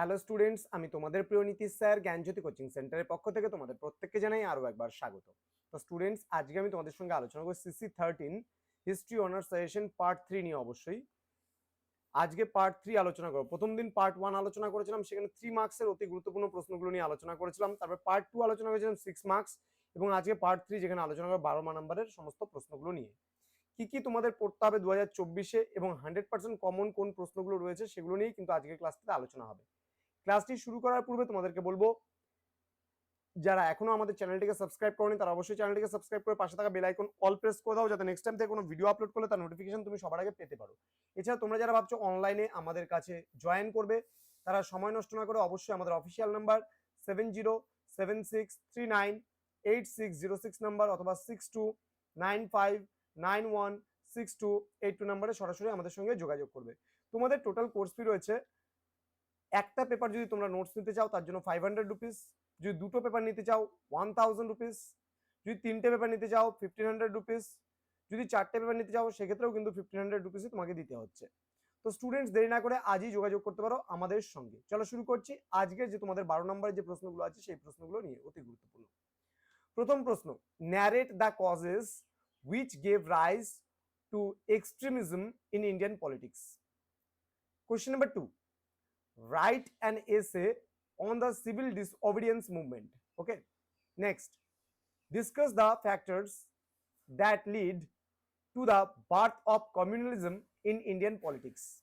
Hello students আমি তোমাদের প্রিয় নীতিশ স্যার, জ্ঞানজ্যোতি কোচিং সেন্টারের পক্ষ থেকে তোমাদের প্রত্যেককে জানাই আরও একবার স্বাগত। তো স্টুডেন্টস আজকে আমি তোমাদের সঙ্গে আলোচনা করছি CC thirteen history honours suggestion part three নিয়ে অবশ্যই। আজকে পার্ট থ্রি আলোচনা করো প্রথম দিন পার্ট ওয়ান আলোচনা করেছিলাম, সেখানে থ্রি মার্কসের অতি গুরুত্বপূর্ণ প্রশ্নগুলো নিয়ে আলোচনা করেছিলাম। তারপর পার্ট টু আলোচনা করেছিলাম সিক্স মার্কস এবং আজকে পার্ট থ্রি যেখানে আলোচনা করো বারো নম্বরের সমস্ত প্রশ্নগুলো নিয়ে। কি কি তোমাদের পড়তে হবে দু হাজার চব্বিশে, এবং হান্ড্রেড পার্সেন্ট কমন কোন প্রশ্নগুলো রয়েছে সেগুলো নিয়েই কিন্তু আজকের ক্লাসটিতে আলোচনা হবে। ক্লাসটি শুরু করার পূর্বে তোমাদেরকে বলব, যারা এখনও আমাদের চ্যানেলটিকে সাবস্ক্রাইব করেনি, তারা অবশ্যই চ্যানেলটিকে সাবস্ক্রাইব করে পাশে থাকা বেল আইকন অল প্রেস করে দাও, যাতে নেক্সট টাইম থেকে কোনো ভিডিও আপলোড করলে তার নোটিফিকেশন তুমি সবার আগে পেতে পারো। এছাড়া তোমরা যারা ভাবছ অনলাইনে আমাদের কাছে জয়েন করবে, তারা সময় নষ্ট না করে অবশ্যই আমাদের official number seven zero seven six three nine eight six zero six number অথবা six two nine five nine one six two eight two নাম্বারে সরাসরি আমাদের সঙ্গে যোগাযোগ করবে। তোমাদের টোটাল কোর্স ফি রয়েছে একটা পেপার যদি তোমরা নোটস নিতে চাও, তার জন্য ফাইভ হান্ড্রেড রুপিস যদি দুটো পেপার নিতে চাও ওয়ান থাউজেন্ড রুপিস যদি তিনটে পেপার নিতে চাও ফিফটিন হান্ড্রেড রুপিস যদি চারটে পেপার নিতে চাও, সেক্ষেত্রেও কিন্তু ফিফটিন হান্ড্রেড রুপিসই তোমাকে দিতে হচ্ছে। তো স্টুডেন্টস দেরি না করে আজই যোগাযোগ করতে পারো আমাদের সঙ্গে। চলো শুরু করছি আজকের যে তোমাদের বারো নম্বরের যে প্রশ্নগুলো আছে, সেই প্রশ্নগুলো নিয়ে অতি গুরুত্বপূর্ণ। প্রথম প্রশ্ন narrate the causes which gave rise to extremism in Indian politics question number two write an essay on the civil disobedience movement. Okay. Next, discuss the factors that lead to the birth of communalism in Indian politics.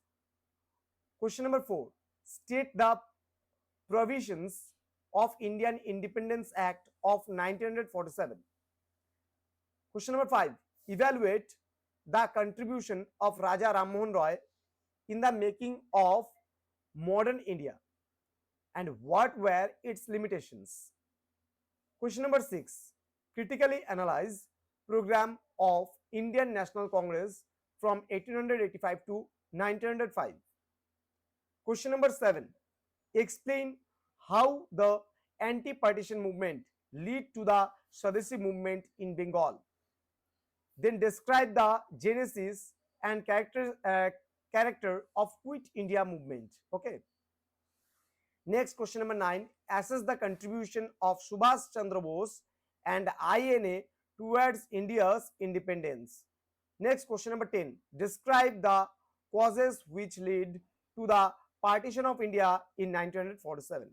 Question number four, state the provisions of Indian Independence Act of 1947. Question number five, evaluate the contribution of Raja Ram Mohan Roy in the making of modern India and what were its limitations? Question number six critically analyze program of Indian National Congress from 1885 to 1905. Question number seven explain how the anti-partition movement lead to the Swadeshi movement in Bengal. Then describe the genesis and character uh, character of Quit India movement. Okay. Next question number nine assess the contribution of Subhash Chandra Bose and INA towards India's independence. Next question number 10 describe the causes which lead to the partition of India in 1947.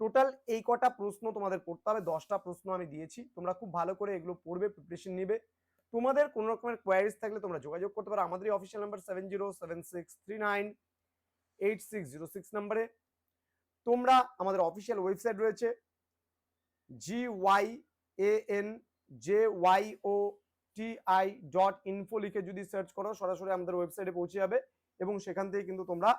Total এই কটা প্রশ্ন তোমাদের করতে হবে দশটা প্রশ্ন আমি দিয়েছি তোমরা খুব ভালো করে এগুলো পড়বে প্রিপারেশন নিবে তোমাদের কোনো রকমের কোয়ারিজ থাকলে তোমরা যোগাযোগ করতে পারো। আমাদের official number seven zero seven six three nine eight six zero six নাম্বারে তোমরা আমাদের অফিসিয়াল ওয়েবসাইট রয়েছে। G Y A N J Y O T I dot info লিখে যদি সার্চ করো, সরাসরি আমাদের ওয়েবসাইটে পৌঁছে যাবে এবং সেখান থেকে কিন্তু তোমরা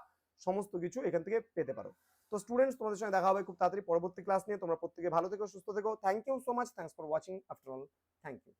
সমস্ত কিছু এখান থেকে পেতে পারো। তো স্টুডেন্টস তোমাদের সঙ্গে দেখা হবে খুব তাড়াতাড়ি পরবর্তী ক্লাস নিয়ে। তোমরা প্রত্যেকে ভালো থেকো, সুস্থ থেকো। Thank you so much thanks for watching after all thank you